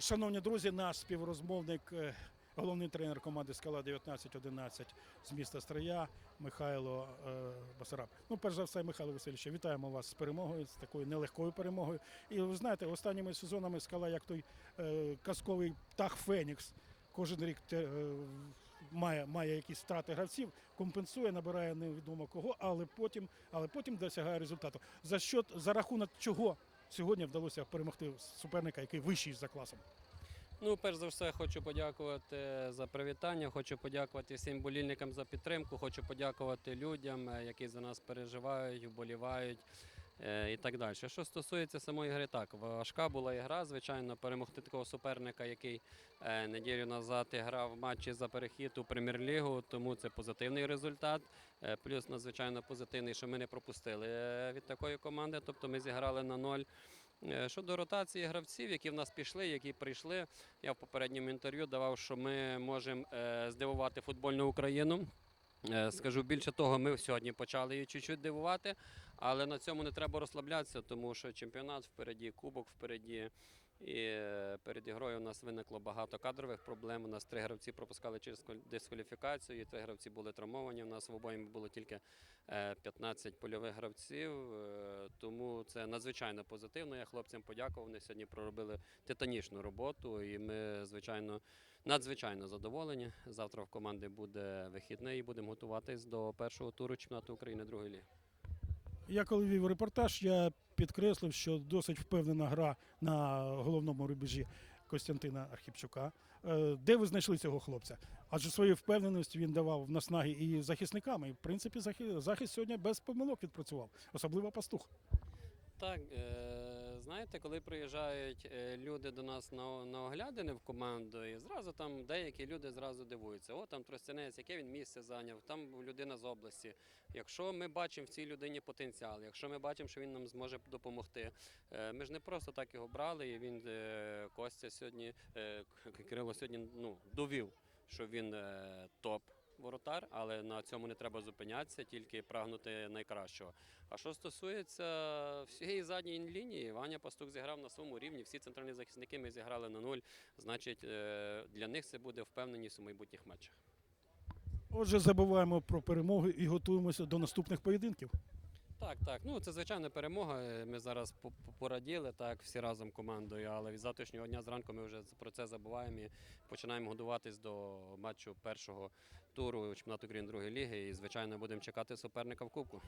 Шановні друзі, наш співрозмовник, е, головний тренер команди Скала 1911 з міста Стрия Михайло е, Басараб. Ну, перш за все, Михайло Васильович, вітаємо вас з перемогою, з такою нелегкою перемогою. І ви знаєте, останніми сезонами скала як той е, казковий птах Фенікс. Кожен рік має, має якісь втрати гравців, компенсує, набирає невідомо кого, але потім, але потім досягає результату. За що за рахунок чого сьогодні вдалося перемогти суперника, який вищий за класом? Ну, перш за все, хочу подякувати за привітання. Хочу подякувати всім болільникам за підтримку. Хочу подякувати людям, е, які за нас переживають, вболівають і так далі. Що стосується самої гри, так важка була ігра. Звичайно, перемогти такого суперника, який е, неділю назад грав матчі за перехід у прем'єр-лігу, тому це позитивний результат. Е, Плюс надзвичайно позитивний, що ми не пропустили е, від такої команди. Тобто ми зіграли на ноль. Е, Щодо ротації гравців, які в нас пішли, які прийшли, я в попередньому інтерв'ю давав, що ми можемо е, здивувати футбольну Україну. Е, Скажу більше того, ми сьогодні почали її чуть-чуть дивувати, але на цьому не треба розслаблятися, тому що чемпіонат впереді, кубок впереді. І е, перед ігрою у нас виникло багато кадрових проблем. У нас три гравці пропускали через дискваліфікацію, і три гравці були травмовані. У нас в обоїм було тільки е, 15 польових гравців. е, Тому це надзвичайно позитивно. Я хлопцям подякував. Вони сьогодні проробили титанічну роботу, і ми, звичайно, надзвичайно задоволені. Завтра в команди буде вихідний і будемо готуватись до першого туру чемпіонату України другої ліги. Я коли вів репортаж, я підкреслив, що досить впевнена гра на головному рубежі Костянтина Архіпчука. Е, Де ви знайшли цього хлопця? Адже свою впевненість він давав наснаги і захисникам. І в принципі захист сьогодні без помилок відпрацював, особливо пастух. Так, е, знаєте, коли приїжджають е, люди до нас на, на оглядини в команду, і зразу там деякі люди зразу дивуються, о, там тростянець, яке він місце зайняв, там людина з області. Якщо ми бачимо в цій людині потенціал, якщо ми бачимо, що він нам зможе допомогти, е, ми ж не просто так його брали, і він е, Костя сьогодні, Кирило сьогодні ну, довів, що він топ. Воротар, але на цьому не треба зупинятися, тільки прагнути найкращого. А що стосується всієї задньої лінії, Ваня Пастук зіграв на своєму рівні. Всі центральні захисники ми зіграли на нуль. Значить, е, для них це буде впевненість у майбутніх матчах. Отже, забуваємо про перемоги і готуємося до наступних поєдинків. Так, так. Ну це звичайна перемога. Ми зараз по- по- пораділи так всі разом командою. Але від завтрашнього дня зранку ми вже про це забуваємо і починаємо годуватись до матчу першого туру чемпіонату України другої ліги. І звичайно будемо чекати суперника в кубку.